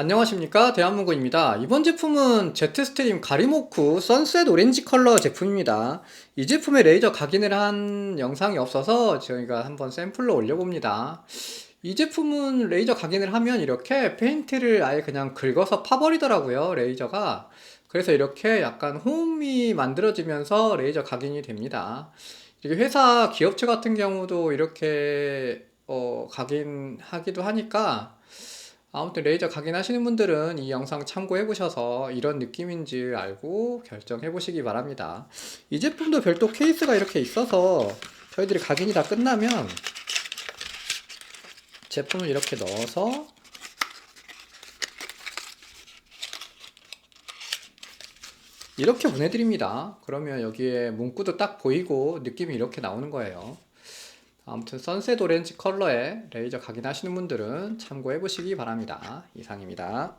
안녕하십니까? 대한문고입니다. 이번 제품은 제트스트림 가리모쿠 선셋 오렌지 컬러 제품입니다. 이 제품의 레이저 각인을 한 영상이 없어서 저희가 한번 샘플로 올려봅니다. 이 제품은 레이저 각인을 하면 이렇게 페인트를 아예 그냥 긁어서 파버리더라고요 레이저가. 그래서 이렇게 약간 호음이 만들어지면서 레이저 각인이 됩니다. 이렇게 회사 기업체 같은 경우도 이렇게 어, 각인하기도 하니까 아무튼 레이저 각인하시는 분들은 이 영상 참고해 보셔서 이런 느낌인지 알고 결정해 보시기 바랍니다. 이 제품도 별도 케이스가 이렇게 있어서 저희들이 각인이 다 끝나면 제품을 이렇게 넣어서 이렇게 보내드립니다. 그러면 여기에 문구도 딱 보이고 느낌이 이렇게 나오는 거예요. 아무튼 선셋 오렌지 컬러의 레이저 각인하시는 분들은 참고해 보시기 바랍니다. 이상입니다.